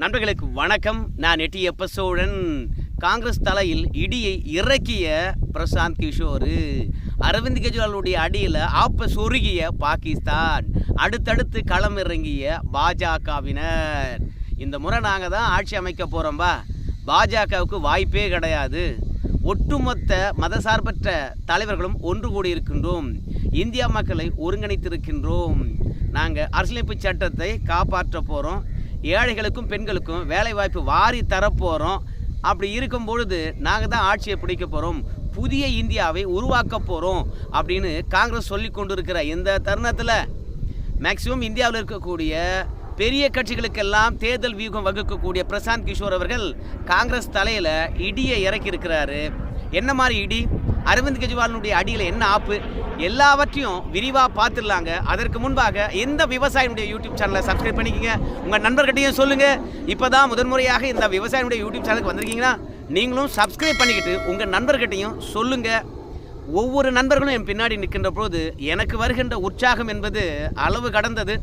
நண்பர்களுக்கு வணக்கம். நான் எட்டி சோழன் காங்கிரஸ் தலையில் இடியை இறக்கிய பிரசாந்த் கிஷோர் அரவிந்த் கெஜ்ரிவாலுடைய அடியில் ஆப்ப சொருகிய பாகிஸ்தான் அடுத்தடுத்து களம் இறங்கிய பாஜகவினர். இந்த முறை நாங்கள் தான் ஆட்சி அமைக்க போகிறோம்பா பாஜகவுக்கு வாய்ப்பே கிடையாது. ஒட்டுமொத்த மதசார்பற்ற தலைவர்களும் ஒன்று கூடி இருக்கின்றோம். இந்தியா மக்களை ஒருங்கிணைத்திருக்கின்றோம். நாங்கள் அரசியலமைப்பு சட்டத்தை காப்பாற்ற போகிறோம் ஏழைகளுக்கும் பெண்களுக்கும் வேலைவாய்ப்பு வாரி தரப்போகிறோம் அப்படி இருக்கும் பொழுது நாங்கள் தான் ஆட்சியை பிடிக்க போகிறோம் புதிய இந்தியாவை உருவாக்க போகிறோம் அப்படின்னு காங்கிரஸ் சொல்லி கொண்டு இருக்கிற இந்த தருணத்தில் மேக்சிமம் இந்தியாவில் இருக்கக்கூடிய பெரிய கட்சிகளுக்கெல்லாம் தேர்தல் வியூகம் வகுக்கக்கூடிய பிரசாந்த் கிஷோர் அவர்கள் காங்கிரஸ் தலையில் இடியை இறக்கி இருக்கிறாரு என்ன மாதிரி இடி? அரவிந்த் கெஜ்ரிவாலினுடைய அடியில் என்ன ஆப்பு? எல்லாவற்றையும் விரிவாக பார்த்துடலாங்க. அதற்கு முன்பாக எந்த விவசாயினுடைய யூடியூப் சேனலை சப்ஸ்கிரைப் பண்ணிக்கங்க? உங்கள் நண்பர்கிட்டையும் சொல்லுங்கள் இப்போ தான் முதன்முறையாக இந்த விவசாயினுடைய யூடியூப் சேனலுக்கு வந்திருக்கீங்கன்னா நீங்களும் சப்ஸ்கிரைப் பண்ணிக்கிட்டு உங்கள் நண்பர்கிட்டையும் சொல்லுங்கள் ஒவ்வொரு நண்பர்களும் என் பின்னாடி நிற்கின்ற போது எனக்கு வருகின்ற உற்சாகம் என்பது அளவு கடந்தது.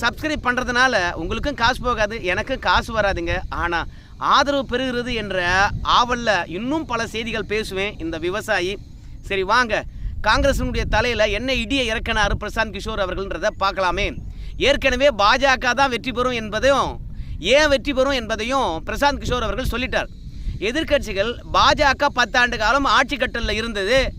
சப்ஸ்கிரைப் பண்ணுறதுனால உங்களுக்கும் காசு போகாது எனக்கும் காசு வராதுங்க. ஆனால் ஆதரவு பெறுகிறது என்ற ஆவலில் இன்னும் பல செய்திகள் பேசுவேன். இந்த விவசாயி சரி வாங்க. காங்கிரசினுடைய தலையில் என்ன இடியை இறக்கினார் பிரசாந்த் கிஷோர் அவர்கள்ன்றதை பார்க்கலாமே. ஏற்கனவே பாஜக தான் வெற்றி பெறும் என்பதையும் ஏன் வெற்றி பெறும் என்பதையும் பிரசாந்த் கிஷோர் அவர்கள் சொல்லிட்டார். எதிர்க்கட்சிகள் பாஜக பத்தாண்டு காலம் ஆட்சி கட்டலில் இருந்தது.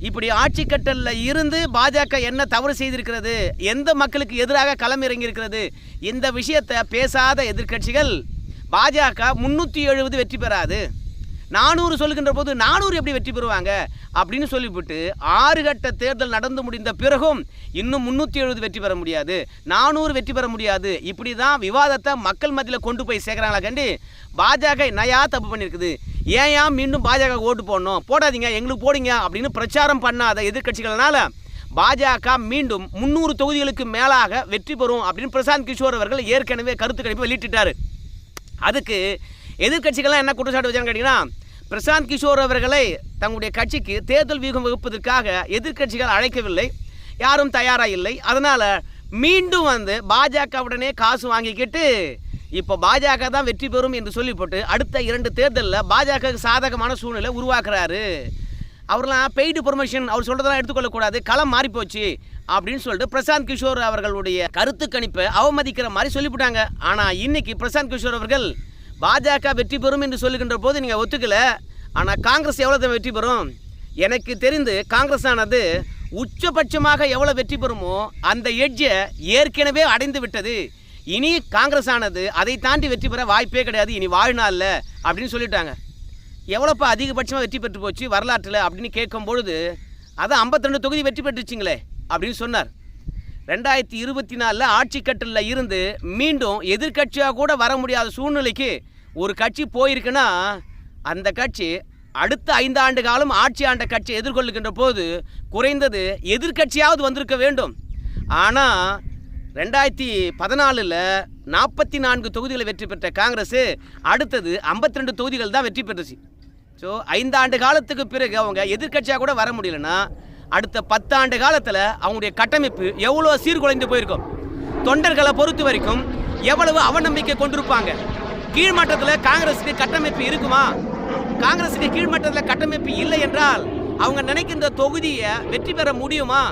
இப்படி ஆட்சி கட்டலில் இருந்து பாஜக என்ன தவறு செய்திருக்கிறது? எந்த மக்களுக்கு எதிராக களம் இறங்கியிருக்கிறது? இந்த விஷயத்தை பேசாத எதிர்க்கட்சிகள் பாஜக முந்நூற்றி எழுபது வெற்றி பெறாது. நானூறு சொல்லுகின்ற போது நானூறு எப்படி வெற்றி பெறுவாங்க? அப்படின்னு சொல்லிவிட்டு ஆறு கட்ட தேர்தல் நடந்து முடிந்த பிறகும் இன்னும் முந்நூற்றி எழுபது வெற்றி பெற முடியாது. நானூறு வெற்றி பெற முடியாது. இப்படி தான் விவாதத்தை மக்கள் மத்தியில் கொண்டு போய் சேர்க்குறாங்களா கண்டி? பாஜக நயா தப்பு பண்ணியிருக்குது ஏன் மீண்டும் பாஜக ஓட்டு போடணும்? போடாதீங்க எங்களுக்கு போடுங்க அப்படின்னு பிரச்சாரம் பண்ணாத எதிர்கட்சிகள்னால பாஜக மீண்டும் முந்நூறு தொகுதிகளுக்கு மேலாக வெற்றி பெறும் அப்படின்னு பிரசாந்த் கிஷோர் அவர்கள் ஏற்கனவே கருத்து கணிப்பு வெளியிட்டுட்டாரு. அதுக்கு எதிர்க்கட்சிகள்லாம் என்ன குற்றச்சாட்டு வச்சான்னு கேட்டிங்கன்னா பிரசாந்த் கிஷோர் அவர்களை தங்களுடைய கட்சிக்கு தேர்தல் வியூகம் வகுப்பதற்காக எதிர்க்கட்சிகள் அழைக்கவில்லை யாரும் தயாராக இல்லை. அதனால் மீண்டும் வந்து பாஜகவுடனே காசு வாங்கிக்கிட்டு இப்போ பாஜக தான் வெற்றி பெறும் என்று சொல்லி போட்டு அடுத்த இரண்டு தேர்தலில் பாஜக சாதகமான சூழ்நிலை உருவாக்குறாரு. அவர்லாம் பெய்டு ப்ரொமோஷன் அவர் சொல்கிறதெல்லாம் எடுத்துக்கொள்ளக்கூடாது. களம் மாறி போச்சு அப்படின்னு சொல்லிட்டு பிரசாந்த் கிஷோர் அவர்களுடைய கருத்து கணிப்பை அவமதிக்கிற மாதிரி சொல்லிவிட்டாங்க. ஆனால் இன்னைக்கு பிரசாந்த் கிஷோர் அவர்கள் பாஜக வெற்றி பெறும் என்று சொல்லுகின்ற போது நீங்கள் ஒத்துக்கல. ஆனால் காங்கிரஸ் எவ்வளோ வெற்றி பெறும்? எனக்கு தெரிந்து காங்கிரஸ் ஆனது உச்சபட்சமாக எவ்வளோ வெற்றி பெறுமோ அந்த எட்ஜை ஏற்கனவே அடைந்து விட்டது. இனி காங்கிரஸ் ஆனது அதை தாண்டி வெற்றி பெற வாய்ப்பே கிடையாது. இனி வாழ்நாளில் அப்படின்னு சொல்லிட்டாங்க. எவ்வளோப்பா அதிகபட்சமாக வெற்றி பெற்று போச்சு வரலாற்றில் அப்படின்னு கேட்கும்பொழுது அதான் 52 தொகுதி வெற்றி பெற்றுச்சிங்களே அப்படின்னு சொன்னார். ரெண்டாயிரத்தி இருபத்தி நாலில் ஆட்சி கட்டலில் இருந்து மீண்டும் எதிர்க்கட்சியாக கூட வர முடியாத சூழ்நிலைக்கு ஒரு கட்சி போயிருக்குன்னா அந்த கட்சி அடுத்த ஐந்து ஆண்டு காலம் ஆட்சி ஆண்ட கட்சியை எதிர்கொள்ளுகின்ற போது குறைந்தது எதிர்க்கட்சியாவது வந்திருக்க வேண்டும். ஆனால் ரெண்டாயிரத்தி பதினாலில் நாற்பத்தி நான்கு தொகுதிகளை வெற்றி பெற்ற காங்கிரஸ் அடுத்தது 52 ரெண்டு தொகுதிகள் தான் வெற்றி பெற்றுச்சு. ஸோ ஐந்தாண்டு காலத்துக்கு பிறகு அவங்க எதிர்க்கட்சியாக கூட வர முடியலன்னா அடுத்த பத்தாண்டு காலத்தில் அவங்களுடைய கட்டமைப்பு எவ்வளோ சீர்குலைந்து போயிருக்கும்? தொண்டர்களை பொறுத்த வரைக்கும் எவ்வளவு அவநம்பிக்கை கொண்டிருப்பாங்க? கீழ்மட்டத்தில் காங்கிரஸுக்கு கட்டமைப்பு இருக்குமா? காங்கிரஸுக்கு கீழ்மட்டத்தில் கட்டமைப்பு இல்லை என்றால் அவங்க நினைக்கின்ற தொகுதியை வெற்றி பெற முடியுமா?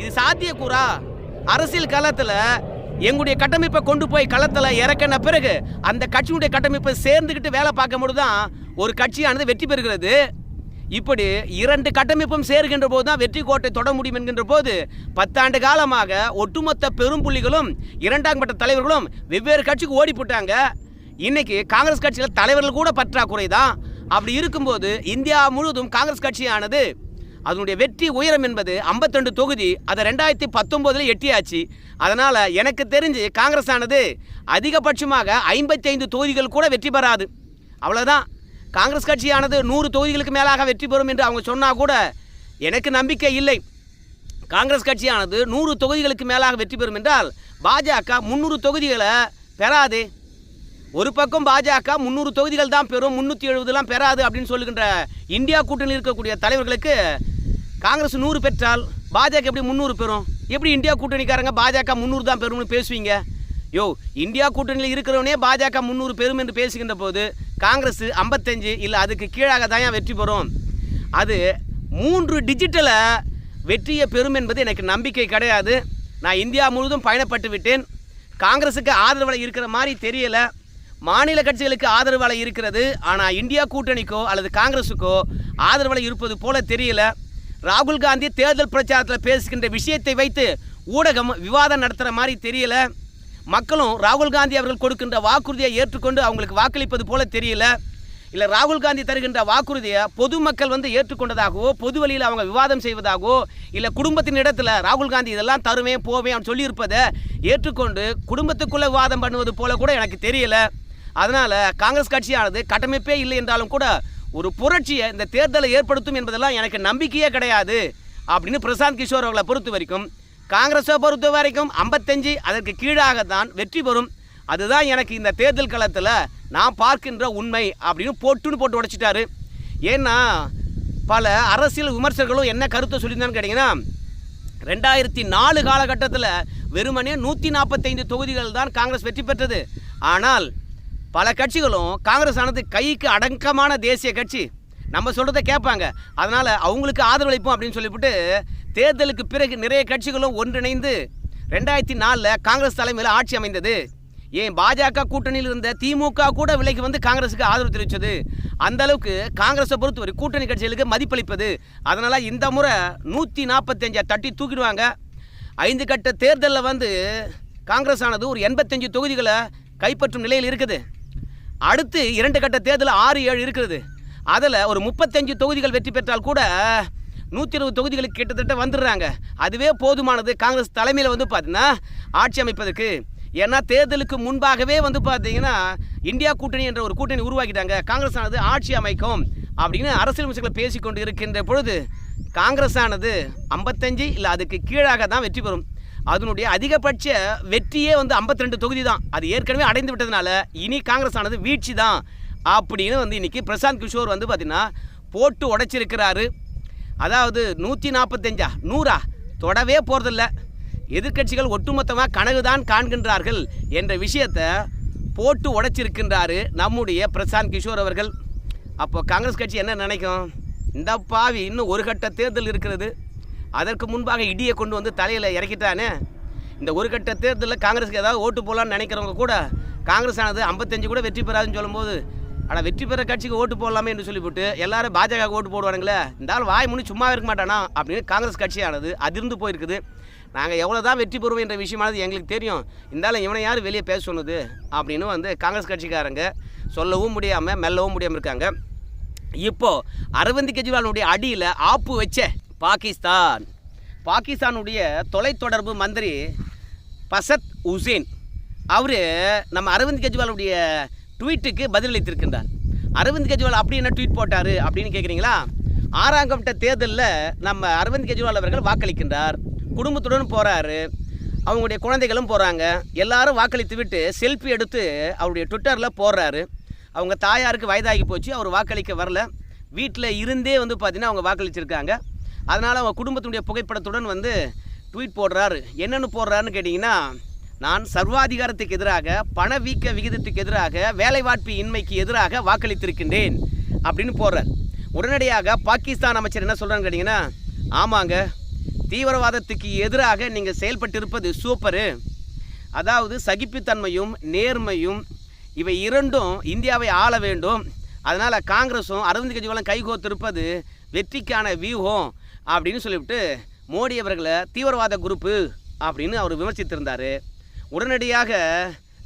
இது சாத்தியக்கூறா? அரசியல் காலத்தில் எங்களுடைய கட்டமைப்பை கொண்டு போய் களத்தில் இறக்கின பிறகு அந்த கட்சியுடைய கட்டமைப்பை சேர்ந்துக்கிட்டு வேலை பார்க்க தான் ஒரு கட்சியானது வெற்றி பெறுகிறது. இப்படி இரண்டு கட்டமைப்பும் சேர்கின்ற போது தான் வெற்றி கோட்டை தொட முடியும் என்கின்ற போது பத்தாண்டு காலமாக ஒட்டுமொத்த பெரும் புள்ளிகளும் இரண்டாம் கட்ட தலைவர்களும் வெவ்வேறு கட்சிக்கு ஓடி போட்டாங்க. இன்னைக்கு காங்கிரஸ் கட்சியில் தலைவர்கள் கூட பற்றாக்குறை தான் அப்படி இருக்கும்போது இந்தியா முழுவதும் காங்கிரஸ் கட்சியானது அதனுடைய வெற்றி உயரம் என்பது 52 தொகுதி. அதை ரெண்டாயிரத்தி பத்தொம்போதில் எட்டியாச்சு. அதனால் எனக்கு தெரிஞ்சு காங்கிரஸ் ஆனது அதிகபட்சமாக ஐம்பத்தைந்து தொகுதிகள் கூட வெற்றி பெறாது. அவ்வளோதான் காங்கிரஸ் கட்சியானது நூறு தொகுதிகளுக்கு மேலாக வெற்றி பெறும் என்று அவங்க சொன்னால் கூட எனக்கு நம்பிக்கை இல்லை. காங்கிரஸ் கட்சியானது நூறு தொகுதிகளுக்கு மேலாக வெற்றி பெறும் என்றால் பாஜக முந்நூறு தொகுதிகளை பெறாது. ஒரு பக்கம் பாஜக முந்நூறு தொகுதிகள் தான் பெறும் முந்நூற்றி எழுபதுலாம் பெறாது அப்படின்னு சொல்லுகின்ற இந்தியா கூட்டணியில் இருக்கக்கூடிய தலைவர்களுக்கு காங்கிரஸ் நூறு பெற்றால் பாஜக எப்படி முந்நூறு பெறும்? எப்படி இந்தியா கூட்டணிக்காரங்க பாஜக முந்நூறு தான் பெறும்னு பேசுவீங்க? யோ இந்தியா கூட்டணியில் இருக்கிறவனே பாஜக முந்நூறு பெரும் என்று பேசுகின்ற போது காங்கிரஸ் ஐம்பத்தஞ்சு இல்லை அதுக்கு கீழாக தான் ஏன் வெற்றி பெறும்? அது மூன்று டிஜிட்டலை வெற்றியை பெறும் என்பது எனக்கு நம்பிக்கை கிடையாது. நான் இந்தியா முழுவதும் பயணப்பட்டு விட்டேன். காங்கிரஸுக்கு ஆதரவாக இருக்கிற மாதிரி தெரியலை. மாநில கட்சிகளுக்கு ஆதரவாக இருக்கிறது. ஆனால் இந்தியா கூட்டணிக்கோ அல்லது காங்கிரஸுக்கோ ஆதரவாக இருப்பது போல தெரியலை. ராகுல் காந்தி தேர்தல் பிரச்சாரத்தில் பேசுகின்ற விஷயத்தை வைத்து ஊடகம் விவாதம் நடத்துகிற மாதிரி தெரியல. மக்களும் ராகுல் காந்தி அவர்கள் கொடுக்கின்ற வாக்குறுதியை ஏற்றுக்கொண்டு அவங்களுக்கு வாக்களிப்பது போல தெரியல. இல்லை ராகுல் காந்தி தருகின்ற வாக்குறுதியை பொதுமக்கள் வந்து ஏற்றுக்கொண்டதாகவோ பொது வழியில் அவங்க விவாதம் செய்வதாகவோ இல்லை குடும்பத்தின் இடத்துல ராகுல் காந்தி இதெல்லாம் தருவேன் போவேன் சொல்லியிருப்பதை ஏற்றுக்கொண்டு குடும்பத்துக்குள்ளே விவாதம் பண்ணுவது போல கூட எனக்கு தெரியல. அதனால் காங்கிரஸ் கட்சியானது கட்டமைப்பே இல்லை என்றாலும் கூட ஒரு புரட்சியை இந்த தேர்தலை ஏற்படுத்தும் என்பதெல்லாம் எனக்கு நம்பிக்கையே கிடையாது அப்படின்னு பிரசாந்த் கிஷோர் அவர்களை பொறுத்த வரைக்கும் காங்கிரஸை பொறுத்த வரைக்கும் ஐம்பத்தஞ்சு அதற்கு கீழாக தான் வெற்றி பெறும். அதுதான் எனக்கு இந்த தேர்தல் களத்தில் நான் பார்க்கின்ற உண்மை அப்படின்னு போட்டுன்னு போட்டு உடைச்சிட்டாரு. ஏன்னா பல அரசியல் விமர்சகர்களும் என்ன கருத்தை சொல்லியிருந்தான்னு கேட்டிங்கன்னா ரெண்டாயிரத்தி நாலு காலகட்டத்தில் வெறுமனே நூற்றி நாற்பத்தைந்து தொகுதிகள் தான் காங்கிரஸ் வெற்றி பெற்றது. ஆனால் பல கட்சிகளும் காங்கிரஸ் ஆனது கைக்கு அடங்கமான தேசிய கட்சி. நம்ம சொல்கிறத கேட்பாங்க. அதனால் அவங்களுக்கு ஆதரவளிப்போம் அப்படின்னு சொல்லிவிட்டு தேர்தலுக்கு பிறகு நிறைய கட்சிகளும் ஒன்றிணைந்து ரெண்டாயிரத்தி நாலில் காங்கிரஸ் தலைமையில் ஆட்சி அமைந்தது. ஏன் பாஜக கூட்டணியில் இருந்த திமுக கூட விலைக்கு வந்து காங்கிரஸுக்கு ஆதரவு தெரிவித்தது அந்த அளவுக்கு காங்கிரஸை பொறுத்தவரை கூட்டணி கட்சிகளுக்கு மதிப்பளிப்பது. அதனால் இந்த முறை நூற்றி நாற்பத்தஞ்சை தட்டி தூக்கிடுவாங்க. ஐந்து கட்ட தேர்தலில் வந்து காங்கிரஸ் ஆனது ஒரு எண்பத்தஞ்சு தொகுதிகளை கைப்பற்றும் நிலையில் இருக்குது. அடுத்து இரண்டு கட்ட தேர்தல் ஆறு ஏழு இருக்கிறது. அதில் ஒரு முப்பத்தஞ்சு தொகுதிகள் வெற்றி பெற்றால் கூட நூற்றி இருபது தொகுதிகளுக்கு கிட்டத்தட்ட வந்துடுறாங்க. அதுவே போதுமானது. காங்கிரஸ் தலைமையில் வந்து பார்த்தீங்கன்னா ஆட்சி அமைப்பதற்கு. ஏன்னா தேர்தலுக்கு முன்பாகவே வந்து பார்த்தீங்கன்னா இந்தியா கூட்டணி என்ற ஒரு கூட்டணி உருவாக்கிட்டாங்க. காங்கிரஸ் ஆனது ஆட்சி அமைக்கும் அப்படின்னு அரசியல் அமைச்சர்களை பேசிக்கொண்டு இருக்கின்ற பொழுது காங்கிரஸ் ஆனது ஐம்பத்தஞ்சு இல்லை அதுக்கு கீழாக தான் வெற்றி பெறும். அதனுடைய அதிகபட்ச வெற்றியே வந்து 52 தொகுதி தான் அது ஏற்கனவே அடைந்து விட்டதுனால இனி காங்கிரஸ் ஆனது வீழ்ச்சி தான் அப்படின்னு வந்து இன்னைக்கு பிரசாந்த் கிஷோர் வந்து பார்த்தீங்கன்னா போட்டு உடைச்சிருக்கிறாரு. அதாவது நூற்றி நாற்பத்தஞ்சா நூறா? தொடவே போகிறதில்ல எதிர்க்கட்சிகள் ஒட்டுமொத்தமாக கனவுதான் காண்கின்றார்கள் என்ற விஷயத்தை போட்டு உடைச்சிருக்கின்றாரு நம்முடைய பிரசாந்த் கிஷோர் அவர்கள். அப்போ காங்கிரஸ் கட்சி என்ன நினைக்கும்? இந்த பாவி இன்னும் ஒரு கட்ட தேர்தல் இருக்கிறது. அதற்கு முன்பாக இடியை கொண்டு வந்து தலையில் இறக்கிட்டானே? இந்த ஒரு கட்ட தேர்தலில் காங்கிரஸுக்கு ஏதாவது ஓட்டு போடலான்னு நினைக்கிறவங்க கூட காங்கிரஸ் ஆனது ஐம்பத்தஞ்சு கூட வெற்றி பெறாதுன்னு சொல்லும்போது ஆனால் வெற்றி பெற கட்சிக்கு ஓட்டு போடலாமே என்று சொல்லிவிட்டு எல்லாரும் பாஜக ஓட்டு போடுவானுங்களே இந்த ஆள் வாய் முனி சும்மா இருக்க மாட்டானா? அப்படின்னு காங்கிரஸ் கட்சியானது அதிர்ந்து போயிருக்குது. நாங்கள் எவ்வளோ தான் வெற்றி பெறுவோம் என்ற விஷயமானது எங்களுக்கு தெரியும். இருந்தாலும் இவனை யார் வெளியே பேச சொன்னது? அப்படின்னு வந்து காங்கிரஸ் கட்சிக்காரங்க சொல்லவும் முடியாமல் மெல்லவும் முடியாமல் இருக்காங்க. இப்போது அரவிந்த் கெஜ்ரிவாலுடைய அடியில் ஆப்பு வச்ச பாகிஸ்தான். பாகிஸ்தானுடைய தொலைத்தொடர்பு மந்திரி பசத் உசேன். அவர் நம்ம அரவிந்த் கெஜ்ரிவாலுடைய ட்வீட்டுக்கு பதிலளித்திருக்கின்றார். அரவிந்த் கெஜ்ரிவால் அப்படி என்ன ட்வீட் போட்டார் அப்படின்னு கேட்குறீங்களா ஆறாம் கட்ட தேர்தலில் நம்ம அரவிந்த் கெஜ்ரிவால் அவர்கள் வாக்களிக்கின்றார். குடும்பத்துடன் போகிறாரு அவங்களுடைய குழந்தைகளும் போகிறாங்க எல்லாரும் வாக்களித்து விட்டு செல்ஃபி எடுத்து அவருடைய ட்விட்டரில் போடுறாரு. அவங்க தாயாருக்கு வயதாகி போச்சு. அவர் வாக்களிக்க வரல. வீட்டில் இருந்தே வந்து பார்த்தீங்கன்னா அவங்க வாக்களிச்சிருக்காங்க. அதனால் அவங்க குடும்பத்தினுடைய புகைப்படத்துடன் வந்து ட்வீட் போடுறாரு. என்னென்னு போடுறாருன்னு கேட்டிங்கன்னா நான் சர்வாதிகாரத்துக்கு எதிராக பணவீக்க விகிதத்துக்கு எதிராக வேலைவாய்ப்பு இன்மைக்கு எதிராக வாக்களித்திருக்கின்றேன் அப்படின்னு போடுறார். உடனடியாக பாகிஸ்தான் அமைச்சர் என்ன சொல்கிறான்னு கேட்டிங்கன்னா ஆமாங்க தீவிரவாதத்துக்கு எதிராக நீங்கள் செயல்பட்டிருப்பது சூப்பரு அதாவது சகிப்புத்தன்மையும் நேர்மையும் இவை இரண்டும் இந்தியாவை ஆள வேண்டும். அதனால் காங்கிரஸும் அரவிந்த் கெஜ்ரிவாலும் கைகோத்திருப்பது வெற்றிக்கான வியூகம். அப்படின்னு சொல்லிவிட்டு மோடி அவர்களை தீவிரவாத குரூப்பு அப்படின்னு அவர் விமர்சித்திருந்தார். உடனடியாக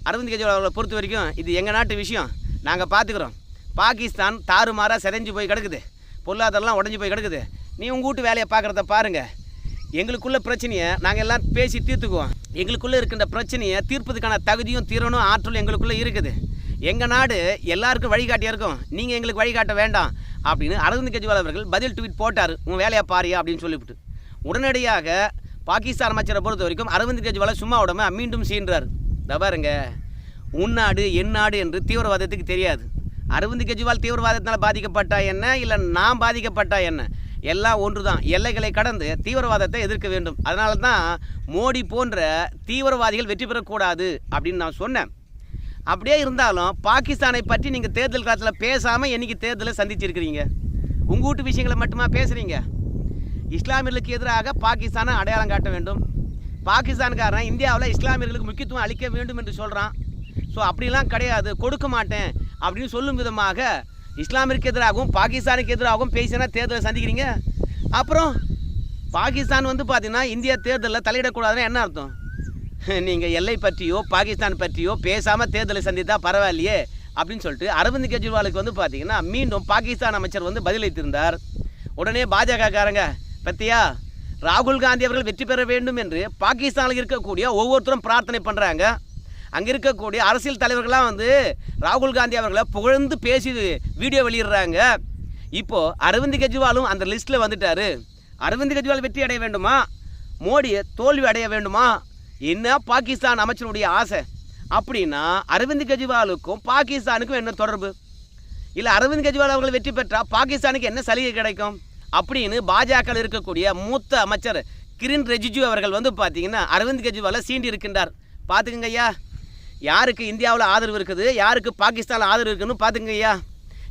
அரவிந்த் கெஜ்ரிவால் அவர்களை பொறுத்த வரைக்கும் இது எங்கள் நாட்டு விஷயம். நாங்கள் பார்த்துக்குறோம் பாகிஸ்தான் தாறுமாறாக செதஞ்சு போய் கிடக்குது. பொருளாதாரம்லாம் உடஞ்சி போய் கிடக்குது. நீ உங்கள் வீட்டு வேலையை பார்க்குறத பாருங்கள் எங்களுக்குள்ள பிரச்சனையை நாங்கள் எல்லாம் பேசி தீர்த்துக்குவோம். எங்களுக்குள்ளே இருக்கின்ற பிரச்சனையை தீர்ப்பதுக்கான தகுதியும் திறனும் ஆற்றலும் எங்களுக்குள்ளே இருக்குது. எங்கள் நாடு எல்லாருக்கும் வழிகாட்டியாக இருக்கும். நீங்கள் எங்களுக்கு வழிகாட்ட வேண்டாம் அப்படின்னு அரவிந்த் கெஜ்ரிவால் அவர்கள் பதில் ட்வீட் போட்டார். உன் வேலையை பாரியா அப்படின்னு சொல்லிவிட்டு. உடனடியாக பாகிஸ்தான் அமைச்சரை பொறுத்த வரைக்கும் அரவிந்த் கெஜ்ரிவாலை சும்மா விடாம மீண்டும் சீன்றார். இதோ பாருங்க. உன் நாடு நாடு என்று தீவிரவாதத்துக்கு தெரியாது. அரவிந்த் கெஜ்ரிவால் தீவிரவாதத்தினால் பாதிக்கப்பட்டா என்ன? இல்லை நான் பாதிக்கப்பட்டா என்ன? எல்லாம் ஒன்று தான் எல்லைகளை கடந்து தீவிரவாதத்தை எதிர்க்க வேண்டும். அதனால தான் மோடி போன்ற தீவிரவாதிகள் வெற்றி பெறக்கூடாது அப்படின்னு நான் சொன்னேன். அப்படியே இருந்தாலும் பாகிஸ்தானை பற்றி நீங்கள் தேர்தல் காலத்தில் பேசாமல் என்றைக்கு தேர்தலை சந்திச்சிருக்கிறீங்க? உங்கள் வீட்டு விஷயங்களை மட்டுமா பேசுகிறீங்க இஸ்லாமியர்களுக்கு எதிராக பாகிஸ்தானை அடையாளம் காட்ட வேண்டும். பாகிஸ்தான்காரன் இந்தியாவில் இஸ்லாமியர்களுக்கு முக்கியத்துவம் அளிக்க வேண்டும் என்று சொல்கிறான் ஸோ அப்படிலாம் கிடையாது. கொடுக்க மாட்டேன் அப்படின்னு சொல்லும் விதமாக இஸ்லாமிற்கு எதிராகவும் பாகிஸ்தானுக்கு எதிராகவும் பேசினா தேர்தலை சந்திக்கிறீங்க? அப்புறம் பாகிஸ்தான் வந்து பார்த்தீங்கன்னா இந்தியா தேர்தலில் தலையிடக்கூடாதுன்னு என்ன அர்த்தம்? நீங்கள் எல்லை பற்றியோ பாகிஸ்தான் பற்றியோ பேசாமல் தேர்தலை சந்தித்தா பரவாயில்லையே அப்படின்னு சொல்லிட்டு அரவிந்த் கெஜ்ரிவாலுக்கு வந்து பார்த்தீங்கன்னா மீண்டும் பாகிஸ்தான் அமைச்சர் வந்து பதிலளித்திருந்தார். உடனே பாஜகக்காரங்க பத்தியா ராகுல் காந்தி அவர்கள் வெற்றி பெற வேண்டும் என்று பாகிஸ்தானில் இருக்கக்கூடிய ஒவ்வொருத்தரும் பிரார்த்தனை பண்ணுறாங்க அங்கே இருக்கக்கூடிய அரசியல் தலைவர்கள்லாம் வந்து ராகுல் காந்தி அவர்களை புகழ்ந்து பேசி வீடியோ வெளியிடுறாங்க. இப்போது அரவிந்த் கெஜ்ரிவாலும் அந்த லிஸ்ட்டில் வந்துட்டார். அரவிந்த் கெஜ்ரிவால் வெற்றி அடைய வேண்டுமா? மோடி தோல்வி அடைய வேண்டுமா? என்ன பாகிஸ்தான் அமைச்சருடைய ஆசை? அப்படின்னா அரவிந்த் கெஜ்ரிவாலுக்கும் பாகிஸ்தானுக்கும் என்ன தொடர்பு? இல்லை அரவிந்த் கெஜ்ரிவால் அவர்கள் வெற்றி பெற்றால் பாகிஸ்தானுக்கு என்ன சலுகை கிடைக்கும்? அப்படின்னு பாஜக இருக்கக்கூடிய மூத்த அமைச்சர் கிரண் ரிஜிஜு அவர்கள் வந்து பார்த்தீங்கன்னா அரவிந்த் கெஜ்ரிவாலை சீண்டி இருக்கின்றார். பார்த்துக்குங்க ஐயா. யாருக்கு இந்தியாவில் ஆதரவு இருக்குது? யாருக்கு பாகிஸ்தானில் ஆதரவு இருக்குன்னு பார்த்துங்க ஐயா.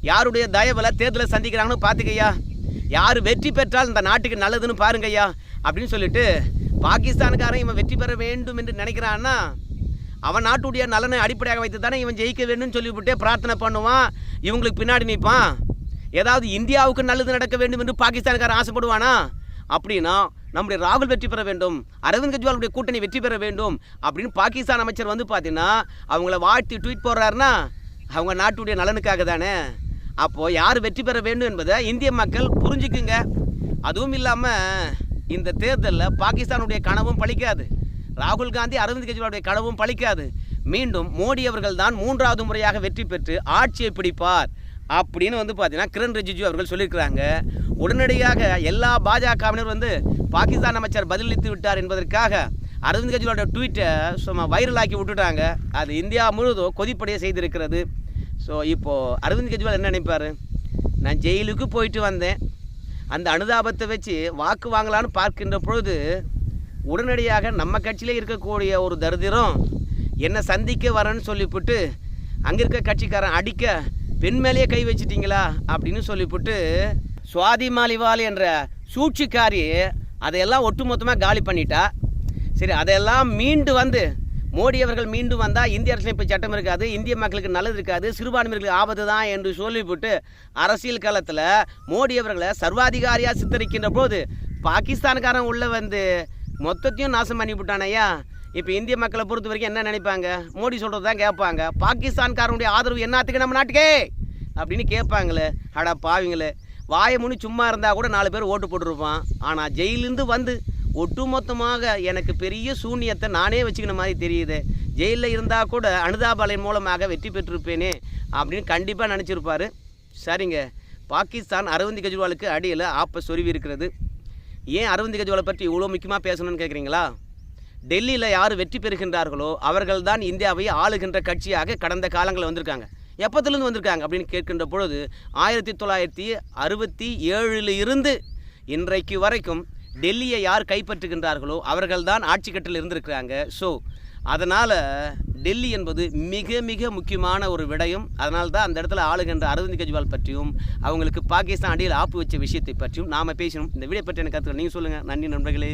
யாருடைய தயவில் தேர்தலை சந்திக்கிறாங்கன்னு பார்த்துக்கய்யா யார் வெற்றி பெற்றால் இந்த நாட்டுக்கு நல்லதுன்னு பாருங்க ஐயா. அப்படின்னு சொல்லிட்டு பாகிஸ்தானுக்காரன் இவன் வெற்றி பெற வேண்டும் என்று நினைக்கிறான்னா அவன் நாட்டுடைய நலனை அடிப்படையாக வைத்து தானே இவன் ஜெயிக்க வேண்டும்னு சொல்லிவிட்டே பிரார்த்தனை பண்ணுவான். இவங்களுக்கு பின்னாடி நிற்பான். ஏதாவது இந்தியாவுக்கு நல்லது நடக்க வேண்டும் என்று பாகிஸ்தானுக்காரன் ஆசைப்படுவானா? அப்படின்னா நம்முடைய ராகுல் வெற்றி பெற வேண்டும் அரவிந்த் கெஜ்ரிவாலுடைய கூட்டணி வெற்றி பெற வேண்டும் அப்படின்னு பாகிஸ்தான் அமைச்சர் வந்து பார்த்தீங்கன்னா அவங்கள வாழ்த்தி ட்வீட் போடுறாருன்னா அவங்க நாட்டுடைய நலனுக்காக தானே. அப்போது யார் வெற்றி பெற வேண்டும் என்பதை இந்திய மக்கள் புரிஞ்சுக்குங்க. அதுவும் இல்லாமல் இந்த தேர்தலில் பாகிஸ்தானுடைய கனவும் பலிக்காது ராகுல் காந்தி அரவிந்த் கெஜ்ரிவாலுடைய கனவும் பழிக்காது. மீண்டும் மோடி அவர்கள் தான் மூன்றாவது முறையாக வெற்றி பெற்று ஆட்சியை பிடிப்பார் அப்படின்னு வந்து பார்த்தீங்கன்னா கிரண் ரிஜிஜு அவர்கள் சொல்லியிருக்கிறாங்க. உடனடியாக எல்லா பாஜகவினர் வந்து பாகிஸ்தான் அமைச்சர் பதிலளித்து விட்டார் என்பதற்காக அரவிந்த் கெஜ்ரிவாலோட ட்வீட்டை சும்மா வைரலாக்கி விட்டுட்டாங்க. அது இந்தியா முழுவதும் கொதிப்படைய செய்திருக்கிறது. ஸோ இப்போது அரவிந்த் கெஜ்ரிவால் என்ன நினைப்பார்? நான் ஜெயிலுக்கு போயிட்டு வந்தேன். அந்த அனுதாபத்தை வச்சு வாக்கு வாங்கலான்னு பார்க்கின்ற பொழுது உடனடியாக நம்ம கட்சியிலே இருக்கக்கூடிய ஒரு தரிதிரம் என்னை சந்திக்க வரேன்னு சொல்லிவிட்டு அங்கே இருக்க கட்சிக்காரன் அடிக்க பெண் மேலேயே கை வச்சிட்டிங்களா? அப்படின்னு சொல்லிவிட்டு சுவாதி மாலிவால் என்ற சூழ்ச்சிக்காரி அதையெல்லாம் ஒட்டுமொத்தமாக காலி பண்ணிட்டா. சரி அதையெல்லாம் மீண்டு வந்து மோடி அவர்கள் மீண்டும் வந்தால் இந்திய அரசியலமைப்பு சட்டம் இருக்காது இந்திய மக்களுக்கு நல்லது இருக்காது சிறுபான்மையர்களுக்கு ஆபத்து தான் என்று சொல்லிவிட்டு அரசியல் காலத்தில் மோடி அவர்களை சர்வாதிகாரியாக சித்தரிக்கின்ற போது பாகிஸ்தானுக்காரன் உள்ளே வந்து மொத்தத்தையும் நாசம் பண்ணிவிட்டானையா இப்போ இந்திய மக்களை பொறுத்த வரைக்கும் என்ன நினைப்பாங்க? மோடி சொல்கிறது தான் கேட்பாங்க. பாகிஸ்தான்காரனுடைய ஆதரவு என்னத்துக்கு நம்ம நாட்டுக்கே? அப்படின்னு கேட்பாங்களே. அடா பாவிங்களே. வாயை முனி சும்மா இருந்தால் கூட நாலு பேர் ஓட்டு போட்டுருப்பான். ஆனால் ஜெயிலிருந்து வந்து ஒட்டுமொத்தமாக எனக்கு பெரிய சூன்யத்தை நானே வச்சுக்கின மாதிரி தெரியுது. ஜெயிலில் இருந்தால் கூட அனுதாபாலை மூலமாக வெற்றி பெற்றிருப்பேனே அப்படின்னு கண்டிப்பாக நினச்சிருப்பார். சரிங்க. பாகிஸ்தான் அரவிந்த் கெஜ்ரிவாலுக்கு அடியில் ஆப்ப சொருவி இருக்கிறது. ஏன் அரவிந்த் கெஜ்ரிவாலை பற்றி இவ்வளோ முக்கியமாக பேசணும்னு கேட்குறீங்களா டெல்லியில் யார் வெற்றி பெறுகின்றார்களோ அவர்கள் தான் இந்தியாவை ஆளுகின்ற கட்சியாக கடந்த காலங்களில் வந்திருக்காங்க. எப்போத்துலேருந்து வந்திருக்காங்க அப்படின்னு கேட்கின்ற பொழுது ஆயிரத்தி தொள்ளாயிரத்தி அறுபத்தி ஏழில் இருந்து இன்றைக்கு வரைக்கும் டெல்லியை யார் கைப்பற்றுகின்றார்களோ அவர்கள்தான் ஆட்சி கட்டில் இருந்திருக்கிறாங்க. ஸோ அதனால் டெல்லி என்பது மிக மிக முக்கியமான ஒரு விடயம். அதனால தான் அந்த இடத்துல ஆளுகின்ற அரவிந்த் கெஜ்ரிவால் பற்றியும் அவங்களுக்கு பாகிஸ்தான் அடியில் ஆப்பு வச்ச விஷயத்தை பற்றியும் நாம் பேசணும் இந்த வீடியோ பற்றி எனக்கு கருத்துக்கள்? நீங்கள் சொல்லுங்கள் நன்றி நண்பர்களே.